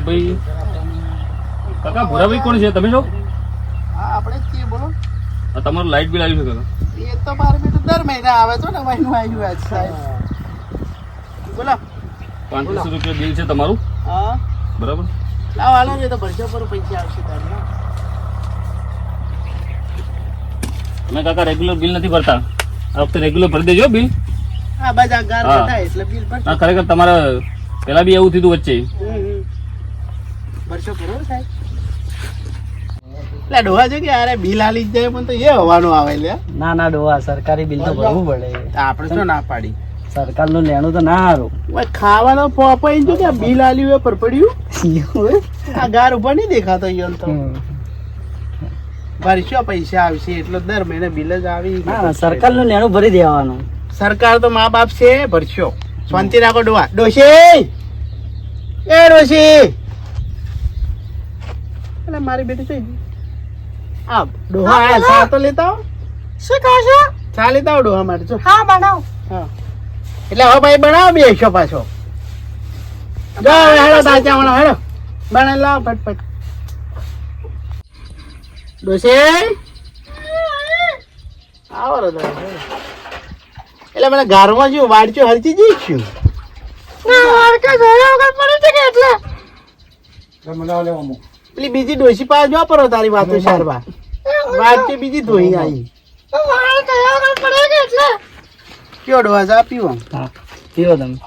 ભૂરાભાઈ કાકા ભોરાભાઈ કોણ છે? તમે છો? હા આપણે જ છીએ બોલો. તમારું લાઇટ બિલ આવ્યું છે કાકા. એ તો મારે બેટું દર મહિને આવે છે ને મહિનો આવ્યું આજ સાહેબ બોલો. પાંત્રીસો રૂપિયા બિલ છે તમારું? હા. બરાબર. લાવ હાલો ને તો ભરજો પર પૈસા આવશે તમને અમે કાકા રેગ્યુલર બિલ નથી ભરતા? આ વખતે રેગ્યુલર ભરી દેજો બિલ હા બસ આ ગાર. એટલે બિલ ભરજો. ખરેખર તમારે પેલા બી એવું થયું વચ્ચે. ભરશો બરોબર સાહેબ? એટલે ડોહા છે કે અરે બિલ આલી જાય પણ તો એ હવાનું આવે લે. ના ના ડોવા સરકારી બિલ તો ભરવું પડે. આપણે શું ના પાડી? સરકારનું લેણું તો ના હારું. ખાવાનો પોપાઈ જો કે બિલ આલ્યું એ પર આ ગાર ઉપર નહીં દેખાતો ઈયોન તો. ભરશો પૈસા આવશે? એટલો દર મહિને બિલ જ આવી ના ના સરકારનું લેણું ભરી દેવાનું. સરકાર તો મા બાપ છે ભરશો. શાંતિ રાખો ડોહા. ડોશી! એ ડોશી! એટલે મારી બેટી થઈ ગઈ આ ડોહા આ ચા તો લેતા આવો. શું કહો છો? ચા લેતા આવો ડોહા માટે જો હા બનાવ. હા. એટલે હવે ભાઈ બનાવો છો પાછો. જો હવે હેડો તાચા વણો હેડો. બનાવી લાવો ફટફટ. ડોસે આવો રો એટલે મને ગારવા જ્યું વાડચ્યો હરચી જઈશું ના વાડકા જોયા વગર પડે છે કે એટલે પેલી બીજી ડોસી પાસે જો પરો તારી વાતો શારવા કે બીજી ધોઈ આવી કયા વગર કે એટલે. કયો ડોઝ જા પીવો હા પીવો તમે.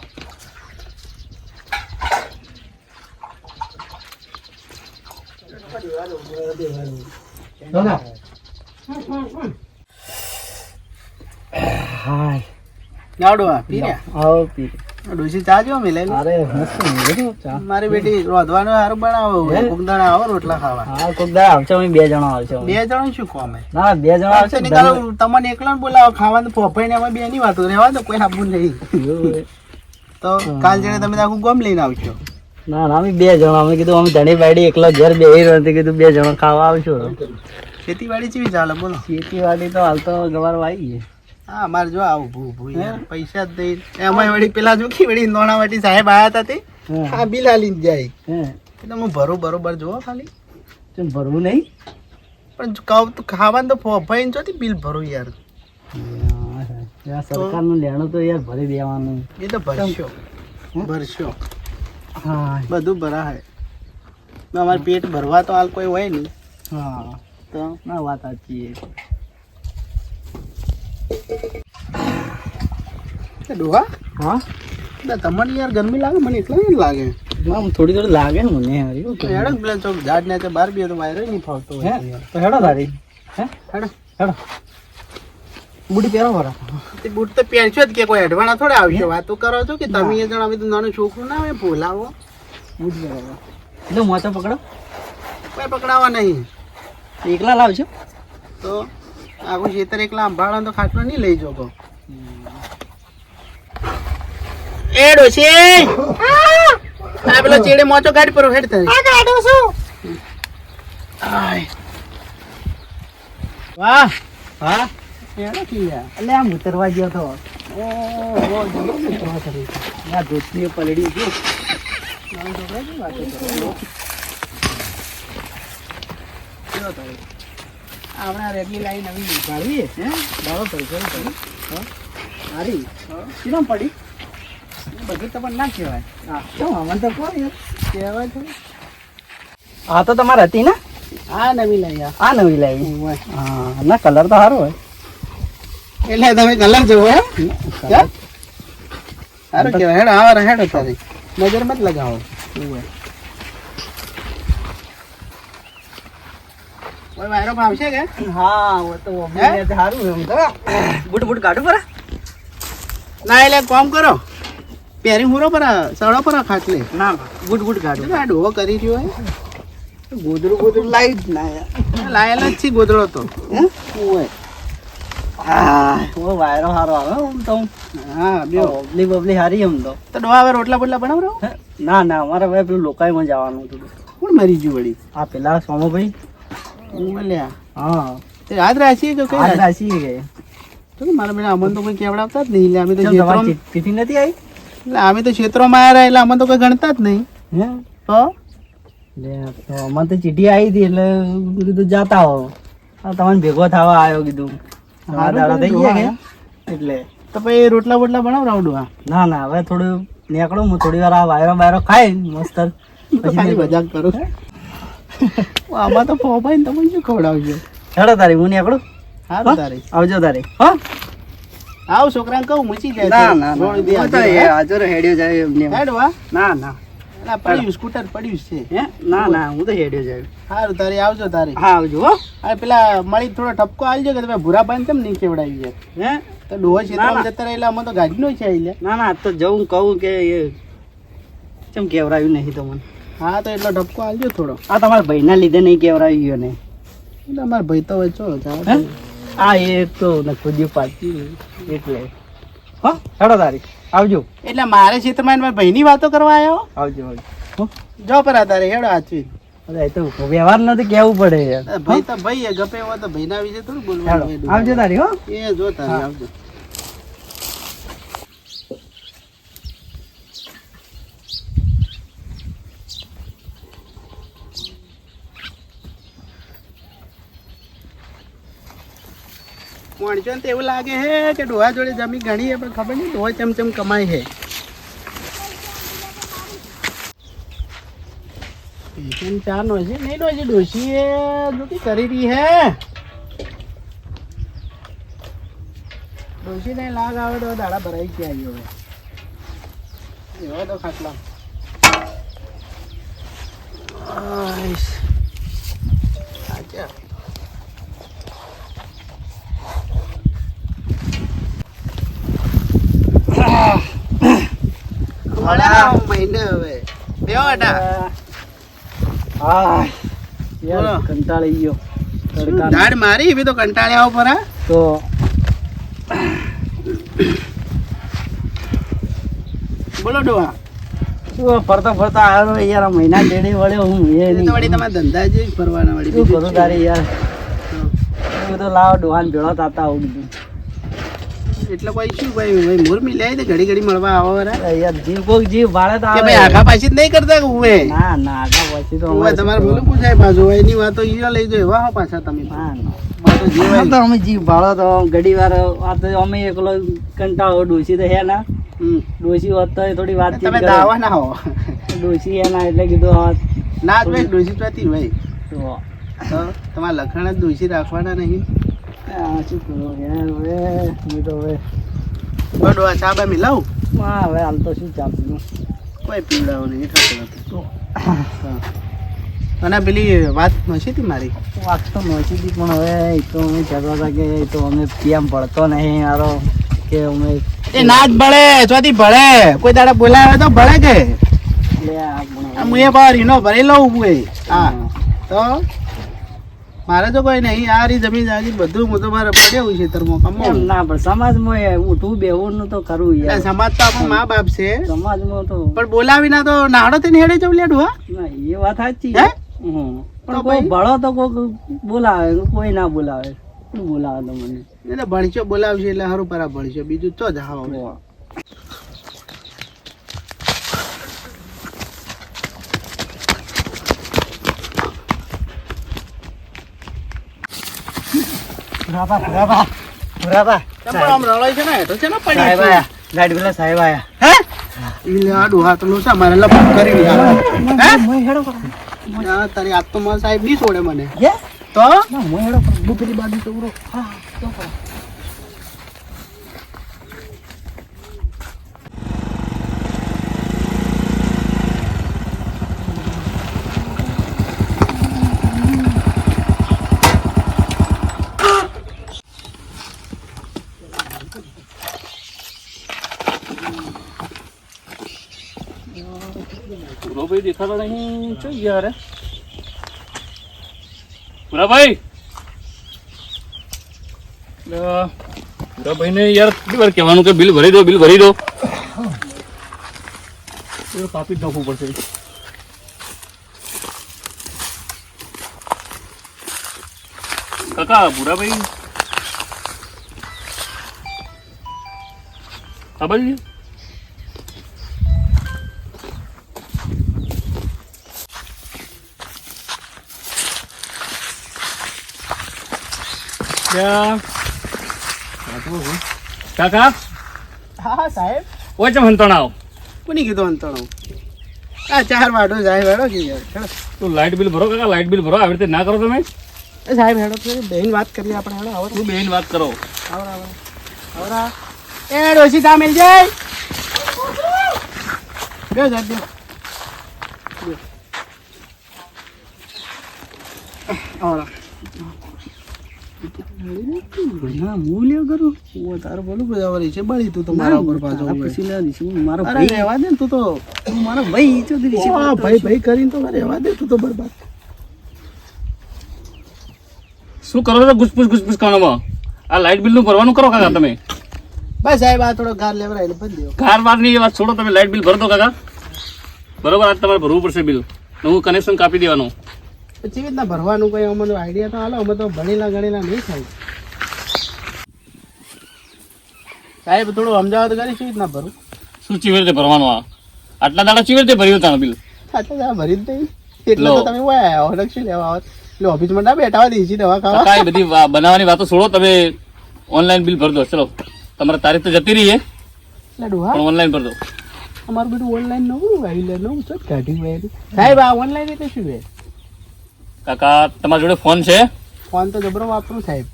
હાય. લાવ ડોહા પી રહ્યા આવો પી ડોશી ચા જો મિલે અરે મારી બેટી રોધવાનું સારું બનાવો હે? કુંદાણા આવો રોટલા ખાવા. હા કોક આવશે અમે બે જણા આવશે બે જણા શું કોમે ના બે જણા આવશે ને કાલે તમને એકલા ને બોલાવો ખાવાનું પોપાઈ ને અમે બે ની વાતો રહેવા તો કોઈ આપવું નહીં. તો કાલ જણે તમે આખું ગોમ લઈને આવજો. ના ના અમે બે જણા અમે કીધું અમે ધણી બાડી એકલા ઘેર બેહી રહ્યો કીધું બે જણા ખાવા આવશું. ખેતીવાડી ચેવી ચાલે બોલો. ખેતીવાડી તો હાલ તો ગવાર વાઈ છે હા અમારે જો આવું ભૂ ભૂ યાર પૈસા જ દઈ. એમાં વળી પેલા જો કે વળી નોણાવાટી સાહેબ આયા હતા તે. હા? બિલ આલીને જાય. હે? એટલે હું ભરું બરોબર જોવો ખાલી. ચમ ભરવું નહીં? પણ કહું તો ખાવાનું તો ફોફાઈને ચોથી બિલ ભરું યાર. સરકારનું લેણું તો યાર ભરી દેવાનું. એ તો ભરશો. ભરશો. હા. બધું ભરાય. અમારે પેટ ભરવા તો હાલ કોઈ હોય નહીં. હા. તો? ના વાત સાચી એ ડોહા? હા? તમને યાર ગરમી લાગે મને એટલે નહીં લાગે. આમ થોડી થોડી લાગે ને મને યાર તો? હેડો પેલા ચોક ઝાડ ને તે બહાર બી તો વાયરો નહીં ફાવતો હે? તો હેડો તારી. હે? હેડો. હેડો. બુડી પહેરો ખરા તે બુટ તો પહેરશો જ કે કોઈ અડવાણા થોડે આવશે. વાતો કરો છો કે તમે એ જણ અમે તો નાનું છોકરું ના હોય ભૂલાવો બુટ પહેરો. એટલે મોચો પકડો? કોઈ પકડાવા નહીં. એકલા લાવજો. તો આખું ખેતર એકલા અંભાળો તો ખાટલો નહીં લઈ જોકો એ ડોશી આ પેલો ચેડે મોચો ગાડી પર હેડ થાય આ કાઢો છું આય. વાહ. હા? કિયા એટલે આમ ઉતરવા ગયો તો. કરી આ પલડી ગયો આપણા રેડની લાઈન નવી ભાવી હે? દાવો પડી હા? સારી કેમ પડી? બધું તમને ના કહેવાય. હા. તો કોઈ કહેવાય તો આ તો તમારે હતી ને? આ નવી લાવી આ. નવી લાવી. હા ના કલર તો સારો હોય. એટલે તમે કલર જોવો એમ? સારું કહેવાય. હેડ આવો હેડો તારી. નજર મત લગાવો. ઓય વાયરો ભાવશે કે? હા વો તો? સારું એમ તો બુટ બુટ કાઢું પરા ના એટલે કોમ કરો. પહેરી હુરો પર સડો પર ખાટલે ના ગુડ ગુડ ગાડો. આ ડોહો કરી રહ્યો હે ગોદરું ગોદરું લાવી જ ના યાર. લાયેલા જ છે ગોદરો તો. હે? ઓય. હા વાયરો સારો આવે આમ તો હા. બે બબલી બબલી હારી એમ તો. તો ડોહા હવે રોટલા બોટલા બનાવરો? ના ના અમારે ભાઈ પેલું લોકાઈમાં જવાનું હતું. કોણ મરી ગયું વળી? આ પેલા સોમોભાઈ. મળ્યા હા. તે યાદ રાખીએ કે કઈ તો મારા બેટા અમન તો કોઈ કેવડાવતા જ નહીં એટલે અમે તો જેતરામ- નથી આવી એટલે અમે તો ક્ષેત્રોમાં આવ્યા એટલે અમે તો કોઈ ગણતા જ નહીં. હે? તો લે, તો અમારે તો ચીઠી આવી હતી એટલે કીધું જાતા હો. તમને ભેગો થવા આવ્યો કીધું. દાડા થઈ ગયા એટલે. તો પછી રોટલા બોટલા બનાવડાવડું હા ના ના હવે થોડું નીકળું હું થોડી વાર આ વાયરો બાયરો ખાઈ મસ્ત. પછી મજાક કરું. આમાં તો ને તમે શું ખવડાવજો? હેડો તારી હું નીકળું? હા? તારી. આવજો તારી. હો? આવ છોકરાને કહું મૂચી જાય ના ના હું? તો એ હાજર હેડ્યો જાય એમને હેડવા ના ના. ના પડ્યું સ્કૂટર પડ્યું છે હે? ના ના હું તો હેડ્યો જાય. સારું તારે આવજો તારે. હા આવજો હો. અરે પેલા મળી થોડો ઠપકો આવજો કે તમે ભૂરા બાંધ કેમ નહીં કેવડાવી જાય હે? તો ડોહો છે ક્ષેત્રમાં. જતા રહેલા અમે તો ગાડી નો છે એટલે ના ના તો જવું કહું કે એ કેમ કેવરાયું નહીં તો મને? હા તો એટલો ઠપકો આવજો થોડો. આ તમારા ભાઈના લીધે નહીં કેવરાયું ને અમારા ભાઈ તો હોય ચો હે? આ એ તો નખુજી પાછી એટલે. હા હેડો તારી આવજો. એટલે મારે ક્ષેત્રમાં મારી ભાઈની વાતો કરવા આવ્યો આવજો આવજો. હો? જો પર તારે હેડો આચવી અરે તો વ્યવહાર નથી કેવું પડે ભાઈ તો ભાઈ ગપે હોય તો ભાઈના વિશે થોડું બોલવાનું આવજો તારી હો. એ જો તારે આવજો. માણસો ને એવું લાગે હે કે ડોહા જોડે જમી ઘણી હે પણ ખબર નહીં, ડોહા ચમચમ ચમ કમાય ચાર નો છે નહીં નો છે કરી રહી હે. ડોશી ને લાગ આવે તો દાડા ભરાઈ ગયા હવે. એવો તો. આજા. મળ્યા મહિને હવે હા યાર કંટાળી ગયો દાઢ મારી એવી તો કંટાળ્યા ઉપર હા તો બોલો ડોહા શું ફરતા ફરતા આવ્યો યાર મહિના જેડી વળ્યો હું એ એ તો વળી તમારા ધંધા જ ફરવાના વળી શું બીજું કરું તારે યાર તો લાવ ડોહાન ભેળો તાતા આવું કીધું એટલે કોઈ શું ભાઈ ભાઈ મુરમી લે તો ઘડી ઘડી મળવા આવો યાર જીવ કોક જીવ ભાડે તો આવે ભાઈ આખા પાછી જ નહીં કરતા ઉવે ના ના આગળ પછી તો ઉવે તમારે બોલું પૂછાય પાછું એની વાતો ઈ લઈ જાય વાહ પાછા તમે જે આ તો અમે જીવ તો ઘડી વાર આ તો અમે એકલો કંટાળો ડોસી તો હે ના. ડોસી હોત તો થોડી વાત તમે. દાવા ના હો. ડોસી હે ના એટલે કીધું હા ના જ ભાઈ ડોસી પ્રતિ ભાઈ તો તમારા લખણ જ ડોસી રાખવાના નહીં? શું કરું યાર હવે હું તો હવે બડો આ ચા હા હવે હાલ તો શું ચાલતું કોઈ પીવડાવો નહીં થતો નથી અને પેલી વાત નશી હતી મારી વાત તો નહોતી હતી પણ હવે એ તો અમે કહેતા હતા કે એ તો અમે પીએમ ભળતો નહીં મારો કે અમે એ ના જ ભળે ચોથી ભળે. કોઈ દાડા બોલાવે તો ભળે કે? હું એ બાર ઈનો ભરી લઉં હું એ હા હા. તો? મારે તો કોઈ નહીં. આ રી જમીન જાગી બધું હું તો મારે પડ્યું છે તરમો કમો ના પણ સમાજમાં ઉઠવું બેવું નું તો કરવું યાર. સમાજ તો આપણું મા બાપ છે. સમાજમાં તો પણ બોલાવી ના તો નાડો તેને હેડે જવું લેડું હા? એ વાત સાચી. હે? પણ કોઈ ભળો તો કોઈ બોલાવે કોઈ ના બોલાવે. બોલાવે તો મને એટલે ભણશો બોલાવશે એટલે સારું પરા ભણશો. બીજું ચો જ હા પુરાબા કેમ પણ આમ રળાય છે ને હેઠો છે ને પડી સાહેબ. આયા ગાડી પેલા સાહેબ આયા. હે? ઈ આ ડોહા તો મારે લપટ કરી દીધા હે. મોય હેડો કરો તારી આત્મા સાહેબ નહીં છોડે મને. તો? મોય હેડો બુપરી બાજુ હા તો કરો પૂરો ભાઈ દેખાતો નહીં ચો ગયા રે પૂરા ભાઈ પૂરા ભાઈ ને યાર કેટલી વાર કહેવાનું કે બિલ ભરી દો બિલ ભરી દો એ કાપી જ નાખવું પડશે કાકા પૂરા ભાઈ આ બાજુ છે? કાકા? હા હા સાહેબ. ઓય ચમ હંતણાવ? કોની કીધું અંતણો આ ચાર વાડો સાહેબ હેડો કે યાર તું લાઈટ લાઇટ બિલ ભરો કાકા લાઇટ બિલ ભરો આવી રીતે ના કરો તમે? એ સાહેબ હેડો બેન વાત કરીએ આપણે હેડો આવો તું બેન વાત કરો? આવર આવર. આવર. એ ડોશી તા મિલ જાય. બે સાહેબ બે. આવર. ના હું કરું ઓ તારું બોલું બધા છે. બળી તું તો મારા ઉપર પાછો પછી લેવા દઈશ. હું મારો ભાઈ. રહેવા દે તું તો. હું મારો ભાઈ ચૌધરી છે. ઓ ભાઈ ભાઈ કરીને તો રહેવા દે તું તો બરબાદ. શું કરો છો ઘુસપુસ ઘુસપુસ કામમાં આ લાઇટ બિલનું ભરવાનું કરો કાકા તમે. બસ સાહેબ આ થોડો ઘર લેવરાય એટલે દેવો કાર વારની વાત છોડો તમે લાઇટ બિલ ભરો તો કાકા. બરોબર આજ તમારે ભરવું પડશે બિલ. હું કનેક્શન કાપી દેવાનું. પછી રીતના ભરવાનું કઈ? અમને આઈડિયા તો હાલો અમે તો ભણેલા ગણેલા નહીં સાહેબ. સાહેબ થોડું સમજાવત કરી શું રીતના ભરું? શું ચીવી રીતે ભરવાનું આ? આટલા દાડા ચીવી રીતે ભર્યું તાણ બિલ? આટલા દાડા ભરી જ નહીં એટલે તો તમે ઓય આયા હો લક્ષી લેવા આવત એટલે ઓફિસમાં ના બેઠા હોય દેશી દવા ખાવા. કાંઈ બધી બનાવવાની વાતો છોડો તમે ઓનલાઈન બિલ ભર દો. ચલો તમારે તારીખ તો જતી રહી છે એટલે ડોહા. પણ ઓનલાઈન ભર દો. અમારું બધું ઓનલાઈન નવું આવી લે નવું જ કાઢ્યું સાહેબ આ ઓનલાઈન એટલે શું છે? કાકા તમારા જોડે ફોન છે? ફોન તો જબરો વાપરું સાહેબ.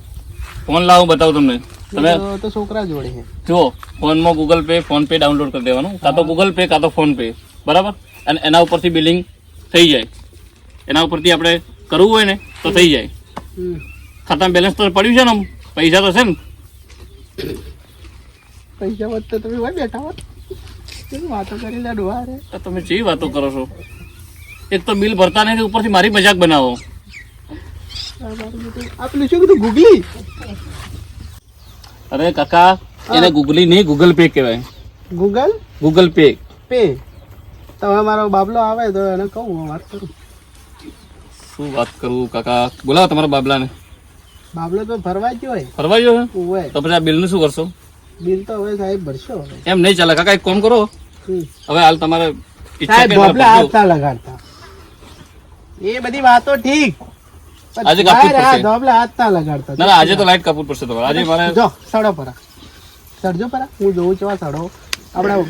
ફોન લાવો બતાવું તમને. તમે તો- છોકરા જોડે છે. જુઓ ફોનમાં Google Pay PhonePe download કરી દેવાનું. કાં તો ગૂગલ પે કાં તો ફોન પે બરાબર? અને એના ઉપરથી બિલિંગ થઈ જાય. એના ઉપરથી આપણે કરવું હોય ને તો થઈ જાય. ખાતામાં બેલેન્સ તો પડ્યું છે ને? પૈસા તો છે ને? પૈસા વધતા તો તમે હોય બેઠા હોત. વાતો કરી લે તો તમે જે વાતો કરો છો? એક તો બિલ ભરતા નથી ઉપરથી મારી મજાક બનાવો. આ મારું બધું- આ પેલું શું કીધું ગુગલી? અરે કાકા એને ગુગલી નહીં ગૂગલ પે કહેવાય. ગૂગલ? Google Pay. પે? તમે મારો બાબલો આવે તો એને કહું હું વાત કરું. શું વાત કરું કાકા? બોલાવો તમારા બાબલાને. બાબલો તો ફરવા જ હોય. ફરવા ગયો હોય. તો પછી આ બિલનું શું કરશો? બિલ તો હવે સાહેબ ભરશો એમ નહીં ચાલે. કાકા એક કોમ કરો. હવે હાલ તમારે સાહેબ બાબલા હાથ ના લગાડતા. એ બધી વાતો ઠીક. આજે કપૂર પડશે. બાબલા હાથ ના લગાડતા ના આજે તો લાઈટ કપૂર પડશે તમારે. આજે મારે જો સડો પરા. સડજો પરા. હું જોઉં છું આ સડો. આપણા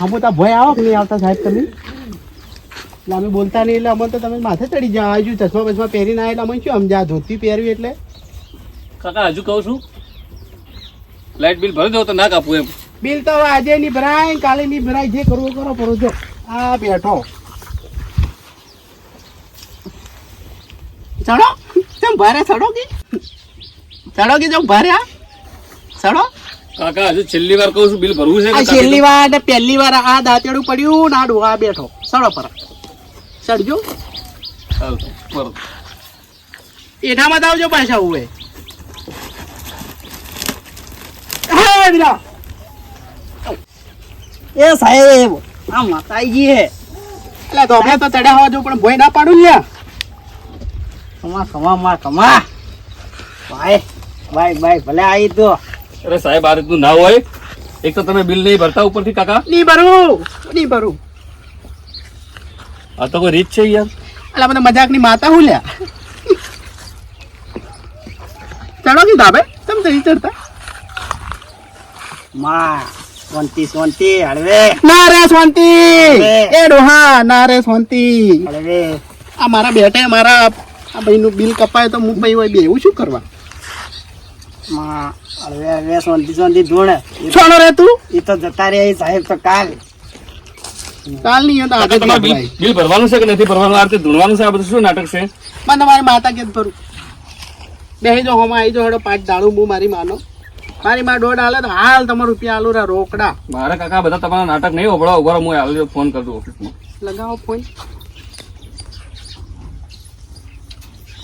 હમુતા ભય આવો નહીં આવતા સાહેબ તમે? એટલે અમે બોલતા નહીં એટલે અમને તો તમે માથે ચડી જાઓ. આજુ ચશ્મા બસમા પહેરીને ના એટલે અમે શું સમજ્યા? ધોતી પહેરવી એટલે? કાકા હજુ કહું છું. લાઈટ બિલ ભરી દો તો ના કાપું એમ. બિલ તો આજે નહીં ભરાય કાલે નહીં ભરાય. જે કરવું કરો કરો. જો આ બેઠો. ચડો. કેમ ભારે ચડો કે? ચડો કે જો ભારે આ ચડો. કાકા હજુ છેલ્લી વાર કહું છું બિલ ભરવું છે આ છેલ્લી વાર ને પહેલી વાર આ દાંતેડું પડ્યું ના ડોહા બેઠો. ચડો પર. ચડજો. તો આવજો પાછા ઉવે એ. સાહેબ આ માતાજી હે. એટલે ધોબળે તો ચડ્યા હોવા જો પણ ભોય ના પાડું ને લ્યા. કમા કમા માં કમા. ભાઈ ભાઈ ભાઈ ભલે આવી તો. અરે સાહેબ આ રીતનું ના હોય. એક તો તમે બિલ નહીં ભરતા ઉપરથી કાકા. નહીં ભરું નહીં ભરું. આ તો કોઈ રીત છે યાર. એટલે બધા મજાકની માતા હું લ્યા? ચડો કે ધાબે તમે તો ચડતા. માં શાંતિ શાંતિ હળવે. ના રે શાંતિ. એ ડોહા ના રે શાંતિ. હળવે. આ મારા બેટે મારા આ ભાઈનું બિલ કપાય તો હું ભાઈ હોય બે એવું શું કરવા? માં શાંતિ શાંતિ છોડો રે તું? એ તો જતા રહે સાહેબ તો કાલ. કાલ નહીં તો આજે તમારે બિલ બિલ ભરવાનું છે કે નથી ભરવાનું? આ રીતે ધૂણવાનું છે? આ બધું શું નાટક છે? મને તમારી માતા કે ભરું. બેહી જો હોમાં આવી જો હેડો પાંચ દાડું હું મારી માનો. મારી માં દોઢ હાલે તો હાલ તમારું રૂપિયા આલુ રા રોકડા. મારે કાકા બધા તમારા નાટક નહીં ઓભળો ઊભા હું હાલ ફોન કરું ઓફિસમાં લગાવો ફોન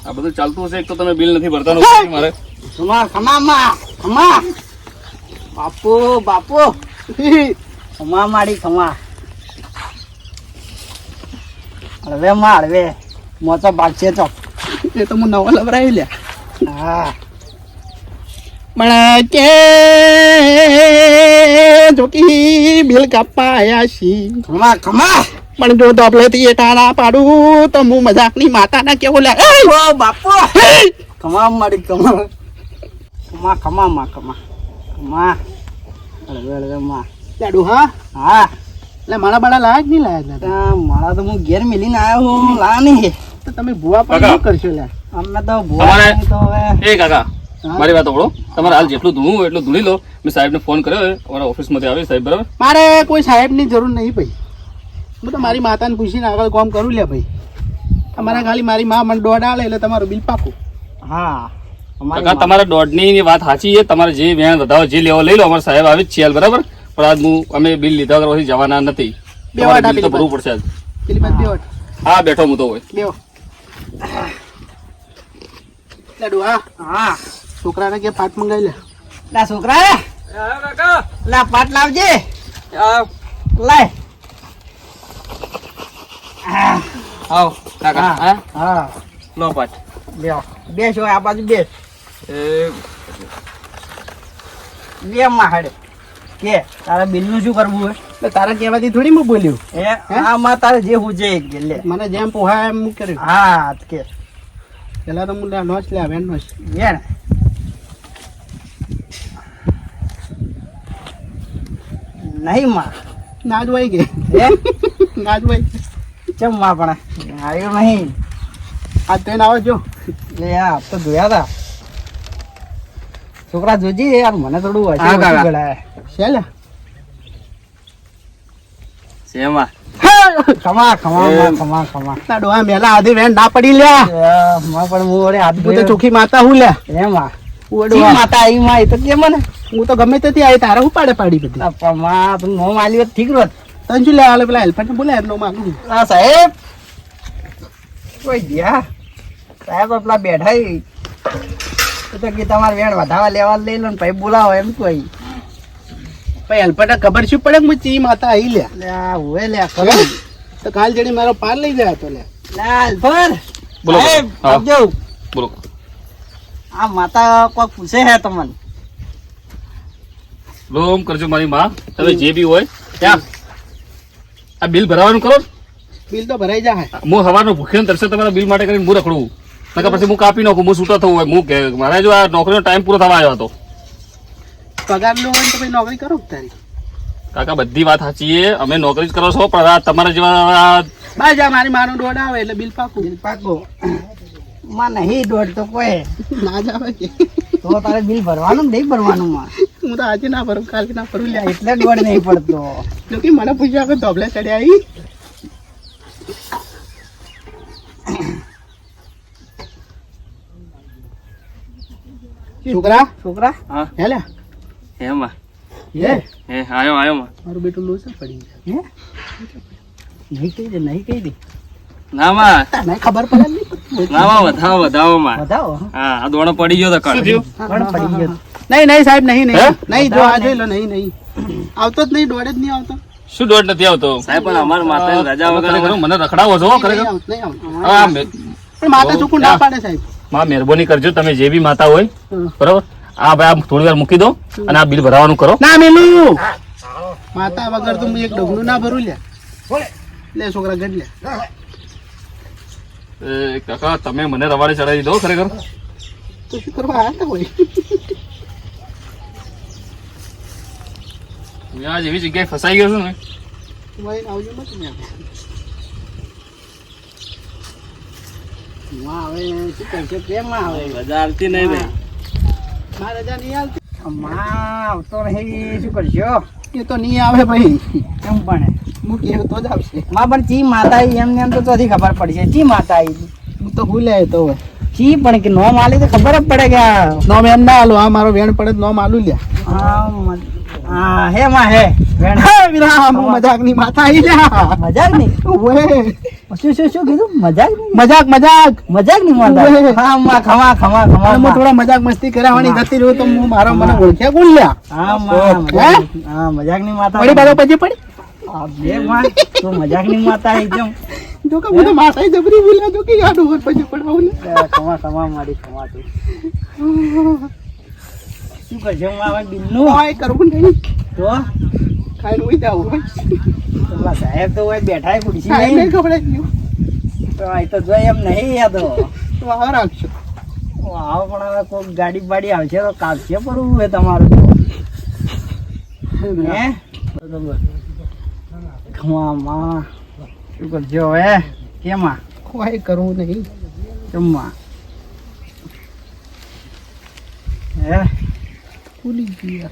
આ બધું ચાલતું હશે એક તો તમે બિલ નથી ભરતા મારે. ખમા ખમા ખમા બાપુ બાપુ. ખમા મારી ખમા હળવે માં હળવે. મોચો ભાગશે તો. એ તો હું નવો લવરાવી લ્યા. હા. પણ કે જોકી બિલ કાપા આયા છી ખમા ખમા પણ જો એટા ના પાડું તો હું મજાકની માતા ના કેવું લે ઓ બાપુ! ખમા મારી કમા. કમા કમા માં કમા. ખમા હળવે હળવે માં. લાડુ હા? હા. એટલે મારા બાળા લાયા જ નહીં લાયા દાદા તા મારા તો હું ઘેર મેલીને આવ્યો હું લા નહીં. તો તમે ભૂવા પણ. શું કરશો લે? અમને તો ભૂવા તો હવે એ કાકા મારી વાત ઓળો તમારે હાલ જેટલું ધૂણું એટલું ધૂણી લો. મેં સાહેબને ફોન કર્યો અમારા ઓફિસમાંથી આવે સાહેબ બરાબર? મારે કોઈ સાહેબની જરૂર નહીં ભાઈ. હું તો મારી માતાને પૂછીને આગળ કામ કરું લે ભાઈ. તમારા ખાલી મારી મા મને દોઢ આલે એટલે તમારું બિલ પાકું. હા અમારી કાકા તમારા દોઢની ની વાત સાચી છે. તમારે જે વેણ વધાવો જે લેવો લઈ લો. અમારા સાહેબ આવી જ છે બરાબર? પણ આજ હું અમે બિલ લીધા વગર પછી જવાના નથી. બે વાટ બિલ તો આપી ભરવું પડશે આજ. હા બેઠો હું તો હોય બેવો લાડુ હા? હા. છોકરાને કે પાટ મંગાવી લે. લા છોકરા. લા પાટ લાવજે. લાય. આવ કાકા, હા હા? લો પાટ બે બેસ હોય આ બાજુ બેસ. બે માહડે હાડે. કે તારા બિલનું શું કરવું હોય? એટલે તારા કહેવાથી થોડી હું બોલ્યું. એ આમાં તારે જે હું જે લે. મને જેમ પોહાય એમ હું કર્યું. હા કે. પેલા તો હું નોચ લે વેન નોચ. વેણ નહીં માં ના જ ગઈ. કે એ ના જ હોય ચમમાં પણ. આવ્યો નહીં. આ તો આવો જો. લે આ તો જોયા તા. છોકરા જોજી યાર મને થોડું હા, કાકા. છે શેમાં? ખમા ખમા ખમા ખમા ના ડોહા મેલા આધી વેન ના પડી લ્યા. માં પણ હું હાથ તો. ચોખ્ખી માતા હું લ્યા. એમાં? હું જી માતા આવી માં એ તો કે મને? હું તો ગમે તેથી આવી તારે હું પાડે પાડી બધી? આ પણ માં તું નો માલી ઠીક રોત. તને શું લે હાલે પેલા હેલ્પર બોલે. એમનો માગું આ સાહેબ કોઈ ગયા સાહેબ પેલા બેઠા તો કે તમારે વેણ વધાવા લેવા લઈ લો ને પછી બોલાવો એમ કોઈ પછી હેલ્પર ખબર શું પડે કે ચી માતા આવી લ્યા લે આ હોય લે ખબર તો કાલ જડી મારો પાર લઈ ગયા તો લે અલ્ફર બોલો, સાહેબ બોલો આ માતા કોઈ પૂછે હે તમને. રોમ કરજો મારી માં. તમે જે બી હોય ત્યાં આ બિલ ભરાવાનું કરો? બિલ તો ભરાઈ જાય હું સવારનો ભૂખ્યો ને તરસે તમારા બિલ માટે કરીને હું રખડું. નકર પછી હું કાપી નાખું હું છૂટો થવું હોય. હું કે મારે જો આ નોકરીનો ટાઈમ પૂરો થવા આવ્યો હતો. પગાર નો હોય તો ભાઈ નોકરી કરો તારી? કાકા બધી વાત સાચી છે. અમે નોકરી જ કરો છો પણ આ તમારા જેવા આ બા જા મારી માનો દોડ આવે એટલે બિલ પાકું. બિલ પાકું. માં નહીં તો કોઈ. ના જ આવે તો તારે બિલ ભરવાનું નહીં ભરવાનું માં? હું તો આજે ના ભરું કાલે ના ભરું લે એટલે દોઢ નહીં પડતો. જો કે મને પૂછ્યા કે ધોબલે ચડ્યા આવી છોકરા? છોકરા? હા. હે લ્યા? હે હે? આયો આયો માં. મારું બેટું લોસા પડી ગયું. હે? નહીં કહી દે નહીં કહી દે. ના માં. તને ખબર પડે માં વધાવો વધાવો? માં હા આ દોણો પડી ગયો તો કણ પડી ગયો. નહીં નહીં સાહેબ નહીં નહીં. નહીં જો આ જોઈ લો નહીં નહીં. આવતો જ નહીં દોડે જ નહીં આવતો. શું દોડ નથી આવતો? સાહેબ પણ અમાર માતા રાજા વગર મને રખડાવો છો ખરેખર? નહીં આવતો. પણ માતા ચૂકું ના પાડે સાહેબ. માં મહેરબાની કરજો તમે જે બી માતા હોય બરોબર? આ ભાઈ આ થોડી વાર મૂકી દો અને આ બિલ ભરાવાનું કરો. ના મેલું માતા વગર તો હું એક ડગલું ના ભરું લે લે છોકરા ગઢ લે. એ કાકા તમે મને રવાડે ચડાવી દો ખરેખર? તો શું કરવા આવ્યા હતા હોય હું આ જેવી જગ્યાએ ફસાઈ ગયો છું ને. ભાઈ આવજો મત રજા આવતી નહીં ને મારે રજા નહીં આવતી. માં આવતો નહીં શું કરશો? એ તો નહીં આવે ભાઈ. કેમ પણ? હું કેવું તો જ આવશે. માં પણ ચી માતા એમને એમ તો ચોથી ખબર પડશે ચી માતા હું તો ભૂલે તો. ચી પણ કે નોમ આલી તો ખબર જ પડે કે નોમ એમ ના આલું. આ મારો વેણ પડે તો નોમ આલું લ્યા. હા હે માં હે. વેણ. વિરામ હું મજાકની માથા આવી લ્યા. મજાક નહીં ઓવે શું શું શું કીધું? મજાક મજાક. મજાક મજાક માતા. હા માં ખમા ખમા ખમા હું થોડા મજાક મસ્તી કરાવવાની જતી રહ્યો તો હું મારો મને ઓળખ્યા કોણ લ્યા? હા માં હા? મજાકની માતા પડી બાજુ પછી પડી? તો મજાકની માતા આવી જેમ જો કે મને તો માથા જબરી બોલ્યા જો કે યાદ પછી પડાવું ખમા ખમા મારી તું શું કરશે હું બિલનું કાંઈ કરવું નહીં. તો? ખાઈને ઉઈ જાવું સાહેબ તો હોય બેઠા ખુરશી નહીં ગયું. તો આ તો જોઈ એમ નહીં યાદ તો આવા રાખશો આવો પણ હવે કોઈક ગાડી બાડી આવશે તો કાપશે પડવું હોય તમારું હે? ખમામાં શું કરજો હવે? કેમાં? કોઈ કરવું નહીં. જમવા. હે? ભૂલી ગયા.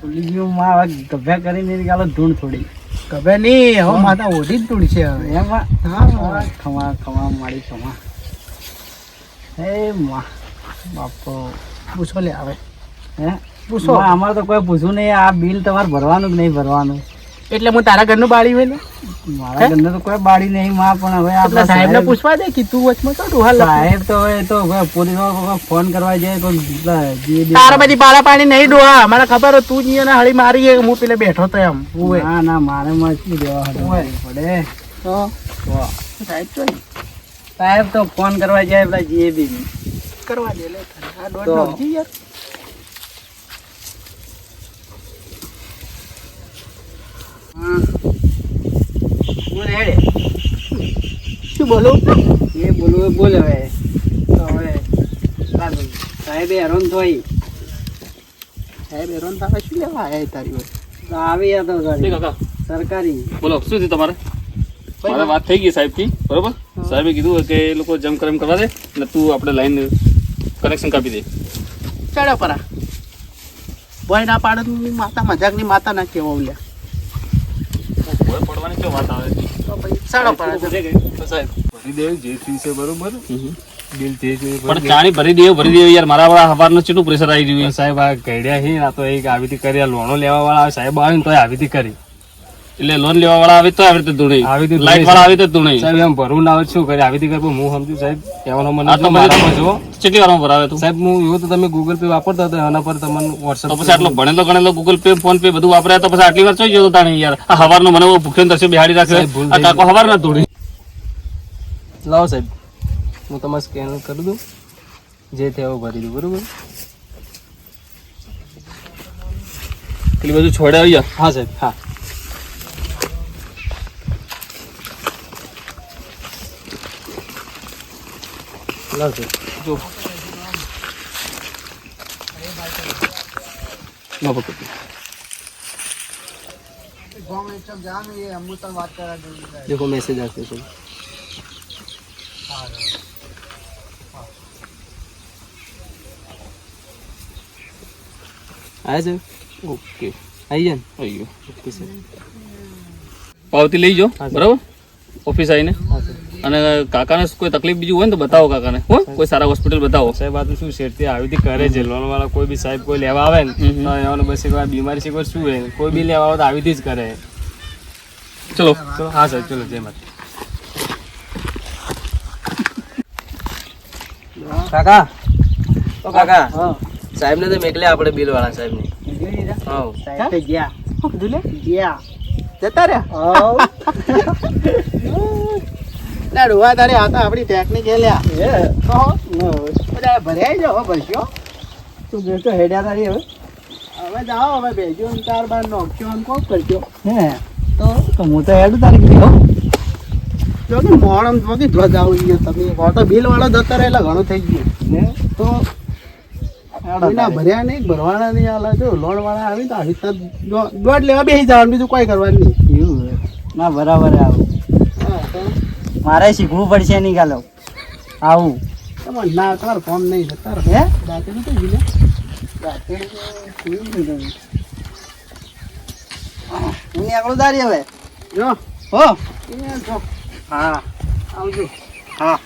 ભૂલી ગયું માં હવે કરીને નહીં ગાલો ધૂણ થોડી. ગભે નહીં હવે માતા ઓઢી જ તૂટશે હવે. એમાં હા ખમા ખમા મારી ખમા. હે માં? બાપો. પૂછો લે આવે હે? પૂછો. અમારે તો કોઈ પૂછવું નહીં આ બિલ તમારે ભરવાનું કે નહીં ભરવાનું? એટલે હું તારા ઘરનું બાળી હોય ને? મારા ઘરને તો કોઈ બાળી નહીં માં પણ હવે આપણા સાહેબ ને પૂછવા દે કે તું વચમાં તો ડોહા. સાહેબ તો હવે તો પોલીસ ફોન કરવા જાય કોઈ તારા બધી પાળા પાણી નહીં ડોહા. મને ખબર હોય તું જ એને હળી મારી હું પેલે બેઠો તો એમ. ના ના મારે માં શું દેવા પડે? તો? સાહેબ તો સાહેબ તો ફોન કરવા જાય પેલા જીએબી કરવા દે લે આ દોઢ યાર બોલ હેડે શું બોલું. એ બોલવું એ બોલ હવે. તો હવે સાહેબ સાહેબે હેરાન થઈ સાહેબ હેરાન થાય શું લેવા આવ્યા તારી હોય તો આવી તો ઠીક સરકારી. બોલો શું થયું તમારે? મારે વાત? થઈ ગઈ સાહેબથી બરોબર સાહેબે કીધું કે એ લોકો જમ કરમ કરવા દે અને તું આપણે લાઈન કનેક્શન કાપી દે. ચડો પરા. બોય ના પાડે માતા મજાકની માતા ના કેવો લ્યા ભોય પડવાની કેવો વાત આવે? ચડો પરા. સાહેબ ભરી દેવું જે ફી છે બરોબર. બિલ જે છે પણ ચાણી ભરી દેવ ભરી દેવ યાર મારા વાળા હવારનું કેટલું પ્રેશર આવી રહ્યું સાહેબ આ ગયડ્યા છે આ તો એક આવી રીતે કરી લોણો લેવા વાળા સાહેબ આવે ને તો આવી રીતે કરી. એટલે લોન લેવા વાળા આવે તો આવી રીતે ધૂણી. આવી લાઈટ વાળા આવી રીતે ધૂણી. સાહેબ. એમ ભરવું ના આવે શું કરે આવી રીતે હું સમજુ સાહેબ કહેવાનો મને આટલો મારામાં બધો કેટલી વારમાં ભરાવે તું? સાહેબ હું એવું તો તમે ગૂગલ પે વાપરતા હતા એના પર તમને વોટ્સઅપ તો પછી આટલો ભણેલો ગણેલો ગૂગલ પે ફોન પે બધું વાપર્યા તો પછી આટલી વાર જોઈ જતો તાણી યાર? આ હવારનો મને ભૂખ્યો દર્શન બિહાડી રાખ્યો. આ કાકો હવાર ના ધૂણી. લાવો સાહેબ હું તમારે સ્કેન કરી દઉં જે થાય એવું ભરી દઉં બરોબર પેલી બધું છોડે આવી જા હા સાહેબ હા લાવ સાહેબ જો ના પકડ देखो मैसेज आते हैं આયા છે? ઓકે. આવી જાય ને આવી ગયો. Okay sir. પાવતી લઈ જો બરાબર? ઓફિસ આવીને. અને કાકાને કોઈ તકલીફ બીજું હોય ને તો બતાવો કાકાને. હો કોઈ સારા હોસ્પિટલ બતાવો. સાહેબ આ તો શું છે તે આવી રીતે કરે છે. લોનવાળા કોઈ બી સાહેબ કોઈ લેવા આવે ને એવાનું બસ એક બીમારી છે કોઈ શું હોય? કોઈ બી લેવા આવે તો આવી જ કરે ચલો. ચલો. હા સાહેબ ચલો જય માતા કાકા. કાકા. હા. સાહેબ ને તો મેકલે આપણે બિલ વાળા સાહેબ ને હા. સાહેબ તો ગયા. શું કીધું લે ગયા. જતા રહ્યા. ના ડોહા તારે આ તો આપણી ટેકનિક એ લ્યા. હે. તો બધા ભર્યા જાઓ ભરશો તું બેઠો હેડ્યા તારી હવે. હવે જાઓ હવે બેજો ને ચાર બાર નોખ્યો આમ કોક કરજો. હે. તો તો હું તો હેડું તારી ગયો જો કે મોડમ કે ધ્વજ આવી ગયો તમે. ઓટો બિલ વાળો જતા રહેલા એટલે ઘણું થઈ ગયું. ને તો એના ભર્યા નહીં ભરવાના નહીં આલા જો લોન વાળા આવી તો આવી દોઢ લેવા બેસી જવાનું બીજું કોઈ કરવાનું નહીં. એવું ના બરાબર આવું. હા મારે શીખવું પડશે નહીં ગાલો આવું. તમારે ના તમારે ફોન નહીં જતા રહો હે? દાંતેલું તો ગયું હું નીકળું તારી હવે. જો. હો. હા. આવજો. હા.